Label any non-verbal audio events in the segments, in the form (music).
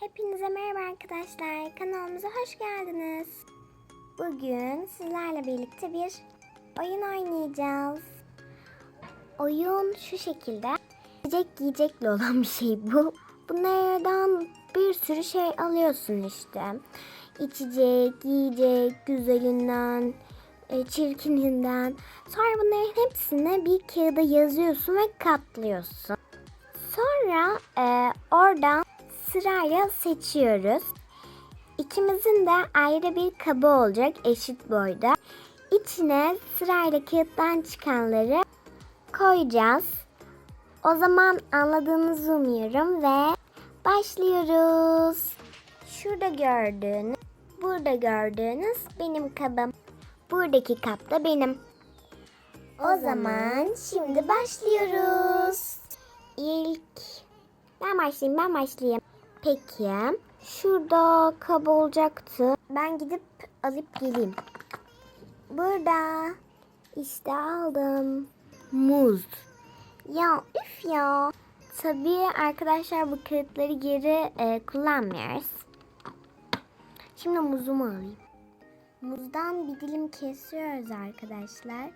Hepinize merhaba arkadaşlar. Kanalımıza hoş geldiniz. Bugün sizlerle birlikte bir oyun oynayacağız. Oyun şu şekilde. Yiyecek giyecekle olan bir şey bu. Bunlardan bir sürü şey alıyorsun işte. İçecek, yiyecek, güzelinden, e, çirkininden. Sonra bunların hepsini bir kağıda yazıyorsun ve katlıyorsun. Sonra e, oradan sırayla seçiyoruz. İkimizin de ayrı bir kabı olacak eşit boyda. İçine sırayla kağıttan çıkanları koyacağız. O zaman anladığınızı umuyorum ve başlıyoruz. Şurada gördüğünüz, burada gördüğünüz benim kabım. Buradaki kap da benim. O zaman şimdi başlıyoruz. İlk ben başlayayım ben başlayayım. Peki şurada kab olacaktı. Ben gidip alıp geleyim. Burada işte aldım. Muz. Ya üf ya. Tabii arkadaşlar bu kağıtları geri e, kullanmıyoruz. Şimdi muzumu alayım. Muzdan bir dilim kesiyoruz arkadaşlar.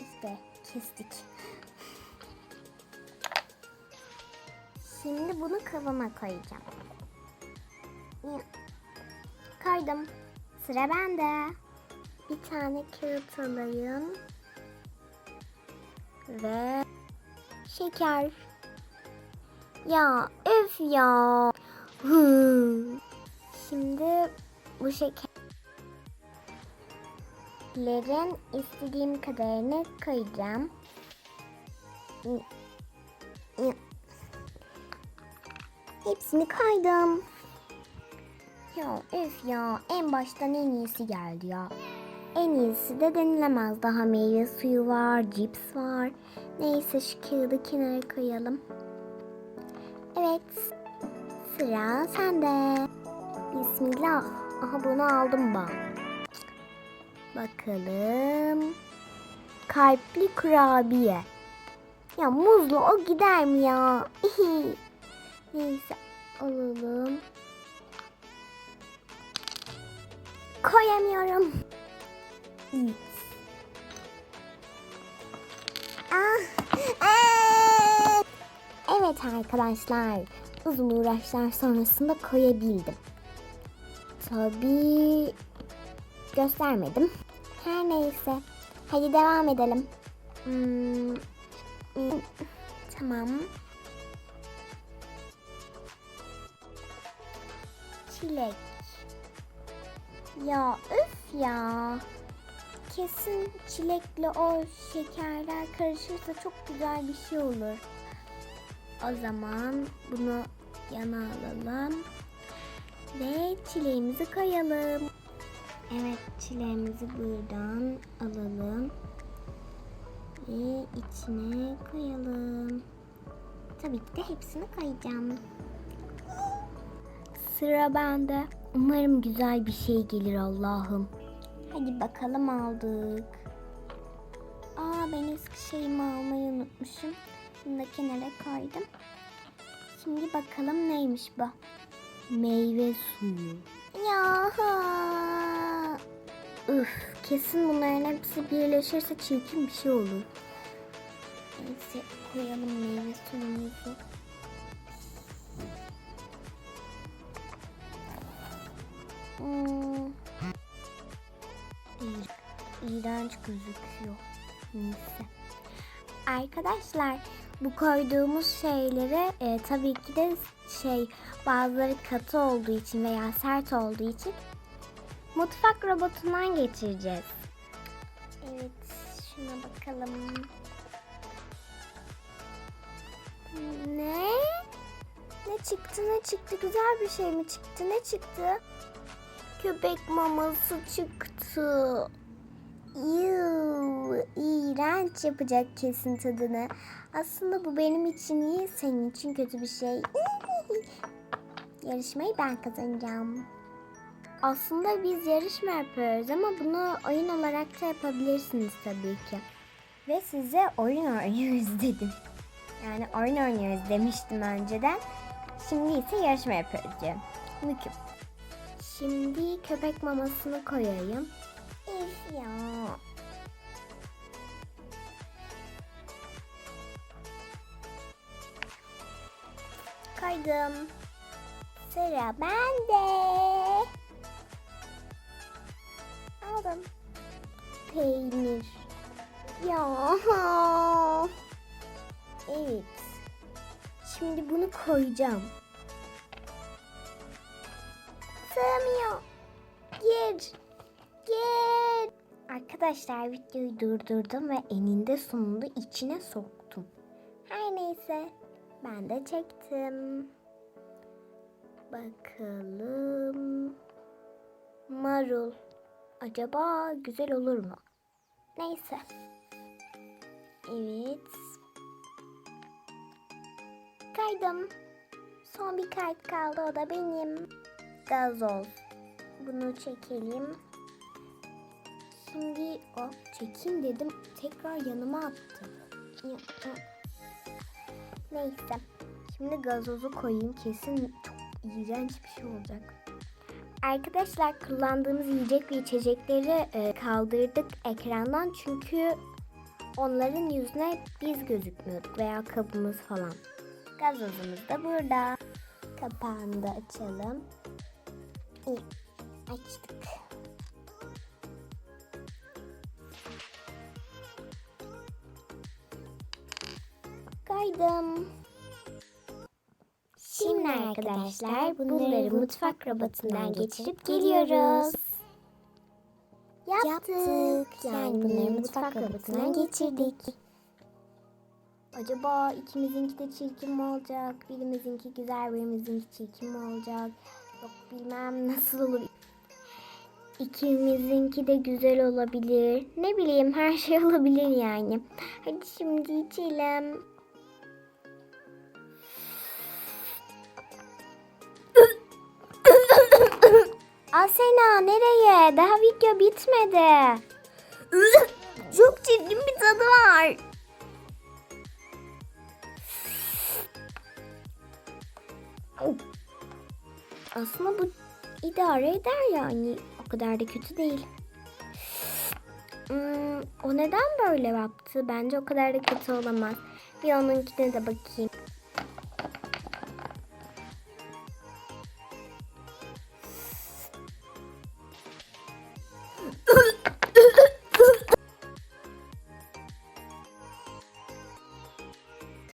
İşte kestik. Şimdi bunu kavama koyacağım. Ya, Koydum. Sıra bende. Bir tane kağıt alayım. Ve şeker. Ya öf ya. Şimdi bu şekerlerin istediğim kadarını koyacağım. Hepsini koydum. Ya öf ya en baştan en iyisi geldi ya. En iyisi de denilemez. Daha meyve suyu var, cips var. Neyse şu kağıdı kenara koyalım. Evet. Sıra sende. Bismillah. Aha bunu aldım bak. Bakalım. Kalpli kurabiye. Ya muzlu o gider mi ya? (laughs) Neyse alalım. Koyamıyorum. Üç. Ah, ah. Evet arkadaşlar. Uzun uğraşlar sonrasında koyabildim. Tabii göstermedim. Her neyse. Hadi devam edelim. Hmm, Tamam. Çilek. Ya öf ya. Kesin çilekle o şekerler karışırsa çok güzel bir şey olur. O zaman bunu yana alalım. Ve çileğimizi koyalım. Evet çileğimizi buradan alalım. Ve içine koyalım. Tabii ki de hepsini koyacağım. Sıra bende. Umarım güzel bir şey gelir Allah'ım. Hadi bakalım aldık. Aa ben eski şeyimi almayı unutmuşum. Bunu da kenara koydum. Şimdi bakalım neymiş bu. Meyve suyu. Ya. Üf, kesin bunların hepsi birleşirse çirkin bir şey olur. Neyse koyalım meyve suyumuzu. Hmm. İğ- İğrenç gözüküyor. Neyse. Arkadaşlar bu koyduğumuz şeyleri e, tabii ki de şey bazıları katı olduğu için veya sert olduğu için mutfak robotundan geçireceğiz. Evet şuna bakalım. Ne? Ne çıktı ne çıktı güzel bir şey mi çıktı ne çıktı? Köpek maması çıktı. Yuh, iğrenç yapacak kesin tadını. Aslında bu benim için iyi, senin için kötü bir şey. (laughs) Yarışmayı ben kazanacağım. Aslında biz yarışma yapıyoruz ama bunu oyun olarak da yapabilirsiniz tabii ki. Ve size oyun oynuyoruz dedim. Yani oyun oynuyoruz demiştim önceden. Şimdi ise yarışma yapıyoruz diyorum. Müküm. Şimdi köpek mamasını koyayım. Üf ya. Koydum. Sıra bende. Aldım. Peynir. Ya. (laughs) Evet. Şimdi bunu koyacağım. Sığmıyor. Gir. Gir. Arkadaşlar videoyu durdurdum ve eninde sonunda içine soktum. Her neyse. Ben de çektim. Bakalım. Marul. Acaba güzel olur mu? Neyse. Evet. Kaydım. Son bir kayıt kaldı o da benim. Gazoz. Bunu çekelim. Şimdi hop çekeyim dedim. Tekrar yanıma attı. Neyse. Şimdi gazozu koyayım. Kesin çok iğrenç bir şey olacak. Arkadaşlar kullandığımız yiyecek ve içecekleri e, kaldırdık ekrandan çünkü onların yüzüne biz gözükmüyorduk veya kabımız falan. Gazozumuz da burada. Kapağını da açalım. Açtık. Kaydım. Şimdi arkadaşlar bunları mutfak robotundan geçirip geliyoruz. Yaptık. Yani bunları mutfak robotundan geçirdik. Acaba ikimizinki de çirkin mi olacak? Birimizinki güzel, birimizinki çirkin mi olacak? Yok bilmem nasıl olur. İkimizinki de güzel olabilir. Ne bileyim her şey (laughs) olabilir yani. Hadi şimdi içelim. Asena nereye? Daha video bitmedi. Çok çirkin bir tadı var. Aslında bu idare eder yani. O kadar da kötü değil. Hmm, o neden böyle yaptı? Bence o kadar da kötü olamaz. Bir onunkine de bakayım.